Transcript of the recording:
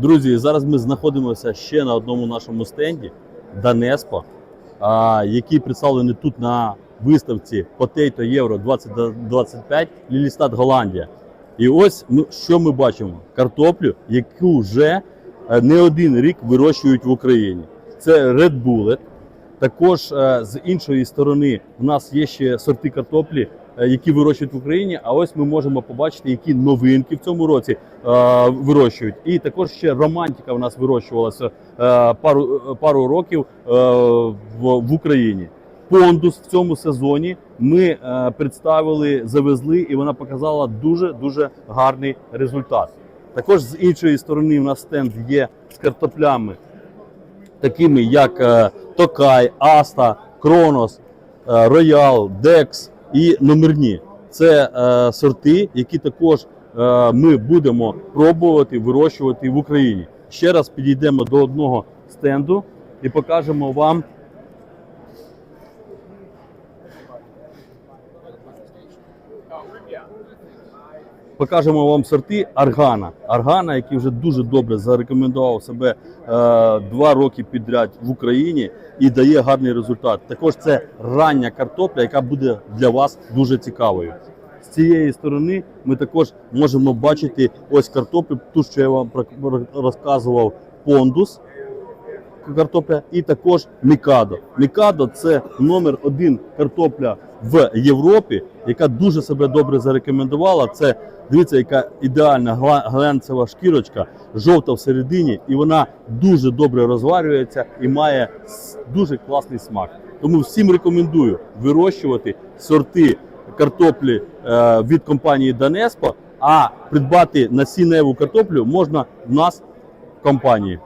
Друзі, зараз ми знаходимося ще на одному нашому стенді Данеспо, який представлений тут на виставці Potato Євро 2025 Лілістат Голландія. І ось ми, що ми бачимо: картоплю, яку вже е, не один рік вирощують в Україні. Це Red Bullet. Також е, з іншої сторони в нас є ще сорти картоплі, які вирощують в Україні. А ось ми можемо побачити, які новинки в цьому році е, вирощують. І також ще романтика в нас вирощувалася е, пару, пару років е, в, в Україні. Пондус в цьому сезоні ми е, представили, завезли, і вона показала дуже дуже гарний результат. Також з іншої сторони, в нас стенд є з картоплями, такими як е, Токай, Аста, Кронос, е, Роял, Декс і номерні. Це е, сорти, які також е, ми будемо пробувати вирощувати в Україні. Ще раз підійдемо до одного стенду і покажемо вам. Покажемо вам сорти Аргана. Аргана, який вже дуже добре зарекомендував себе е, два роки підряд в Україні і дає гарний результат. Також це рання картопля, яка буде для вас дуже цікавою. З цієї сторони ми також можемо бачити ось картоплю, ту, що я вам розказував, пондус картопля, і також Мікадо. Мікадо це номер один картопля в Європі, яка дуже себе добре зарекомендувала. Це дивіться, яка ідеальна глянцева шкірочка, жовта всередині, і вона дуже добре розварюється і має дуже класний смак. Тому всім рекомендую вирощувати сорти картоплі е, від компанії Данеспо, а придбати насінневу картоплю можна в нас в компанії.